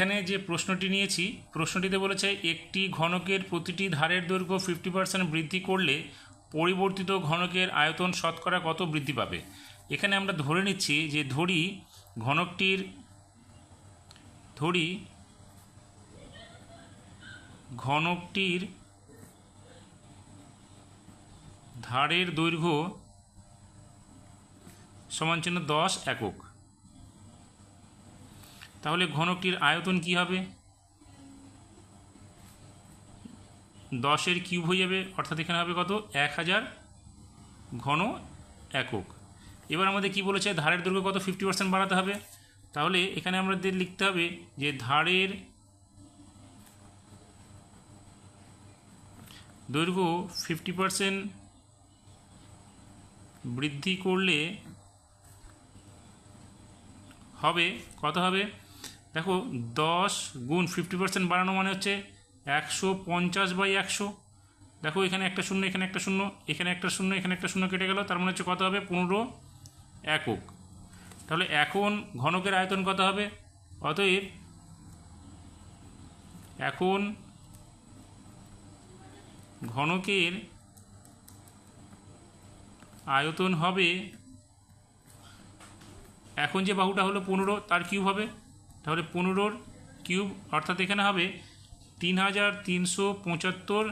এখানে যে প্রশ্নটি নিয়েছি, প্রশ্নটিতে বলেছে, একটি ঘনকের প্রতিটি ধারের দৈর্ঘ্য ফিফটি পার্সেন্ট বৃদ্ধি করলে পরিবর্তিত ঘনকের আয়তন শতকরা কত বৃদ্ধি পাবে? এখানে আমরা ধরে নিচ্ছি যে ধরি ঘনকটির ধরি ঘনকটির ধারের দৈর্ঘ্য সমান চিহ্ন দশ একক। তাহলে ঘনকটির আয়তন কি হবে? দশের কিউব হয়ে যাবে, অর্থাৎ এখানে হবে কত? এক হাজার ঘন একক। এবার আমাদের কি বলেছে? ধারের দৈর্ঘ্য কত? ফিফটি পার্সেন্ট বাড়াতে হবে। তাহলে এখানে আমাদের লিখতে হবে যে ধারের দৈর্ঘ্য ফিফটি পার্সেন্ট বৃদ্ধি করলে হবে, কত হবে? দেখো, দশ গুণ ফিফটি পার্সেন্ট বাড়ানো মানে হচ্ছে একশো পঞ্চাশ বাই একশো। দেখো, এখানে একটা শূন্য, এখানে একটা শূন্য, এখানে একটা শূন্য, এখানে একটা শূন্য কেটে গেল, তার মানে হচ্ছে কত হবে? পনেরো একক। তাহলে এখন ঘনকের আয়তন কত হবে? অতএব এখন ঘনকের আয়তন হবে, এখন যে বাহুটা হলো পনেরো, তার কিউব হবে? তাহলে পনেরোর কিউব অর্থাৎ এখানে হবে তিন হাজার তিনশো পঁচাত্তর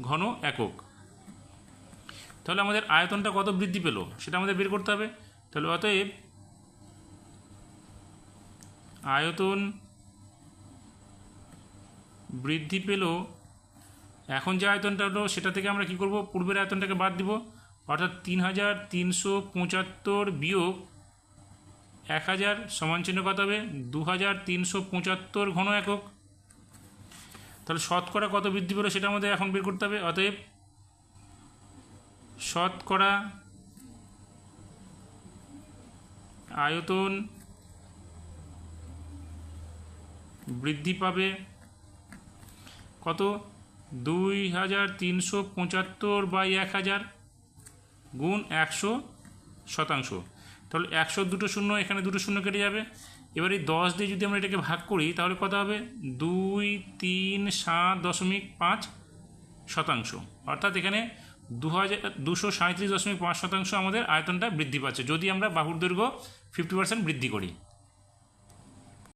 ঘন একক। তাহলে আমাদের আয়তনটা কত বৃদ্ধি পেল? সেটা আমাদের বের করতে হবে। তাহলে অতএব আয়তন বৃদ্ধি পেল। এখন যে আয়তনটা হলো, সেটা থেকে আমরা কি করব? পূর্বের আয়তনটাকে বাদ দিব। অর্থাৎ তিন হাজার তিনশো পঁচাত্তর বিয়োগ এক হাজার সমান চিহ্ন কত হবে? দু হাজার তিনশো পঁচাত্তর ঘন একক। তাহলে শতকরা কত বৃদ্ধি পেল সেটা আমাদের এখন বের করতে হবে। অতএব শতকরা আয়তন বৃদ্ধি পাবে কত? দুই হাজার তিনশো পঁচাত্তর বাই এক হাজার গুণ একশো শতাংশ। তাহলে একশো দুটো শূন্য, এখানে দুটো শূন্য কেটে যাবে। এবার এই দশ দিয়ে যদি আমরা এটাকে ভাগ করি, তাহলে কত হবে? দুই, তিন, সাত, দশমিক পাঁচ শতাংশ। অর্থাৎ এখানে দু হাজার, দুশো সাঁত্রিশ দশমিক পাঁচ শতাংশ আমাদের আয়তনটা বৃদ্ধি পাচ্ছে, যদি আমরা বাহুর দৈর্ঘ্য ফিফটি পার্সেন্ট বৃদ্ধি করি।